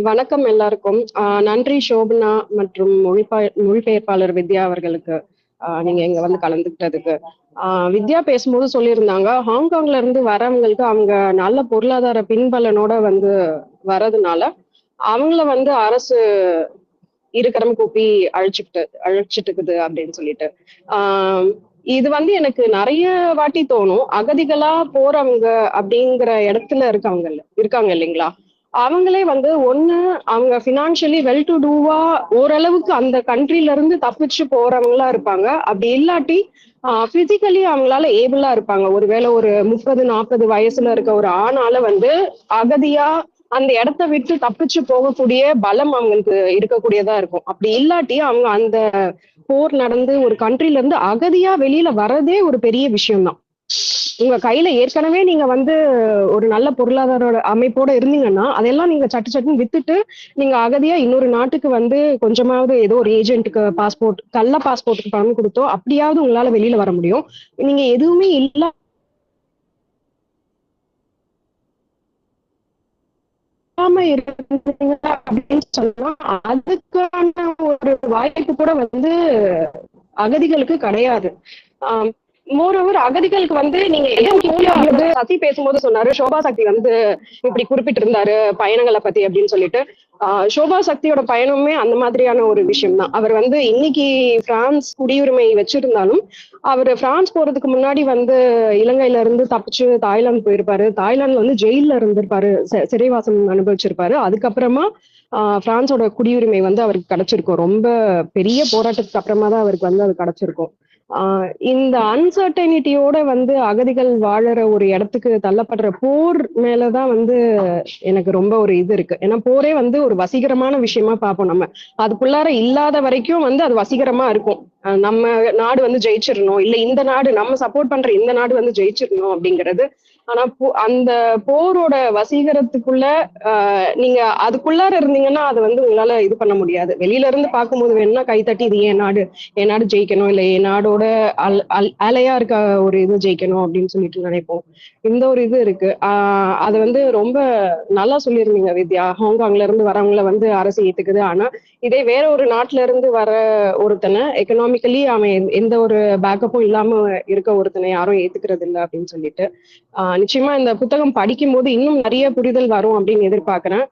வணக்கம் எல்லாருக்கும். ஆஹ் நன்றி சோபனா மற்றும் மொழிபா மொழிபெயர்ப்பாளர் வித்யா அவர்களுக்கு. நீங்க இங்க வந்து கலந்துக்கிட்டதுக்கு. ஆஹ் வித்யா பேசும்போது சொல்லியிருந்தாங்க ஹாங்காங்ல இருந்து வரவங்களுக்கு அவங்க நல்ல பொருளாதார பின்பலனோட வந்து வரதுனால அவங்கள வந்து அரசு இருக்கிறம் கூப்பி அழைச்சிக்கிட்டு அழைச்சிட்டுக்குது அப்படின்னு சொல்லிட்டு. ஆஹ் இது வந்து எனக்கு நிறைய வாட்டி தோணும். அகதிகளா போறவங்க அப்படிங்கிற இடத்துல இருக்காங்க இருக்காங்க இல்லைங்களா? அவங்களே வந்து ஒண்ணு அவங்க ஃபினான்ஷியலி வெல் டு டூவா ஓரளவுக்கு அந்த கண்ட்ரில இருந்து தப்பிச்சு போறவங்களா இருப்பாங்க. அப்படி இல்லாட்டி பிசிக்கலி அவங்களால ஏபிளா இருப்பாங்க. ஒருவேளை ஒரு முப்பது நாற்பது வயசுல இருக்க ஒரு ஆணால வந்து அகதியா அந்த இடத்த விட்டு தப்பிச்சு போகக்கூடிய பலம் அவங்களுக்கு இருக்கக்கூடியதா இருக்கும். அப்படி இல்லாட்டி அவங்க அந்த போர் நடந்து ஒரு கண்ட்ரில இருந்து அகதியா வெளியில வரதே ஒரு பெரிய விஷயம்தான். உங்க கையில ஏற்கனவே நீங்க வந்து ஒரு நல்ல பொருளாதார அமைப்போட இருந்தீங்கன்னா அதெல்லாம் நீங்க சட்டு சட்டுன்னு வித்துட்டு நீங்க அகதியா இன்னொரு நாட்டுக்கு வந்து கொஞ்சமாவது ஏதோ ஒரு ஏஜென்ட்டுக்கு பாஸ்போர்ட் கள்ள பாஸ்போர்ட்டுக்கு பணம் கொடுத்தோ அப்படியாவது உங்களால வெளியில வர முடியும். நீங்க எதுவுமே இல்ல இருந்தீங்க அப்படின்னு சொன்னா அதுக்கான ஒரு வாய்ப்பு கூட வந்து அகதிகளுக்கு கிடையாது. ஆஹ் மோரோவர் அகதிகளுக்கு வந்து நீங்க எது சசி பேசும்போது சொன்னாரு சோபா சக்தி வந்து இப்படி குறிப்பிட்டிருந்தாரு பயணங்களை பத்தி அப்படின்னு சொல்லிட்டு. சோபா சக்தியோட பயணமே அந்த மாதிரியான ஒரு விஷயம் தான் அவர் வந்து இன்னைக்கு பிரான்ஸ் குடியுரிமை வச்சிருந்தாலும் அவர் பிரான்ஸ் போறதுக்கு முன்னாடி வந்து இலங்கையில இருந்து தப்பிச்சு தாய்லாந்து போயிருப்பாரு. தாய்லாந்துல வந்து ஜெயில இருந்திருப்பாரு. சிறைவாசம் அனுபவிச்சிருப்பாரு. அதுக்கப்புறமா ஆஹ் பிரான்ஸோட குடியுரிமை வந்து அவருக்கு கிடைச்சிருக்கும். ரொம்ப பெரிய போராட்டத்துக்கு அப்புறமா தான் அவருக்கு வந்து அது கிடைச்சிருக்கும். இந்த அன்சர்டனிட்டியோட வந்து அகதிகள் வாழற ஒரு இடத்துக்கு தள்ளப்படுற போர் மேலதான் வந்து எனக்கு ரொம்ப ஒரு இது இருக்கு. ஏன்னா போரே வந்து ஒரு வசீகரமான விஷயமா பார்ப்போம் நம்ம. அதுக்குள்ளார இல்லாத வரைக்கும் வந்து அது வசீகரமா இருக்கும். நம்ம நாடு வந்து ஜெயிச்சிடணும். இல்ல இந்த நாடு நம்ம சப்போர்ட் பண்ற இந்த நாடு வந்து ஜெயிச்சிடணும் அப்படிங்கிறது. ஆனா அந்த போரோட வசீகரத்துக்குள்ள ஆஹ் நீங்க அதுக்குள்ளார இருந்தீங்கன்னா அது வந்து உங்களால இது பண்ண முடியாது. வெளியில இருந்து பார்க்கும்போது வேணா கைத்தட்டி இது என் நாடு என் நாடு ஜெயிக்கணும். இல்ல என் நாடோட அல் அல் அலையா இருக்க ஒரு இது ஜெயிக்கணும் அப்படின்னு சொல்லிட்டு நினைப்போம். இந்த ஒரு இது இருக்கு. ஆஹ் அது வந்து ரொம்ப நல்லா சொல்லியிருந்தீங்க வித்யா. ஹாங்காங்ல இருந்து வரவங்கள வந்து அரசு ஏத்துக்குது. ஆனா இதே வேற ஒரு நாட்டுல இருந்து வர ஒருத்தனை எக்கனாமிக்கலி அவன் எந்த ஒரு பேக்கப்பும் இல்லாம இருக்க ஒருத்தனை யாரும் ஏத்துக்கிறது இல்லை அப்படின்னு சொல்லிட்டு. ஆஹ் நிச்சயமா இந்த புத்தகம் படிக்கும் போது இன்னும் நிறைய புரிதல் வரும் அப்படின்னு எதிர்பார்க்கிறேன்.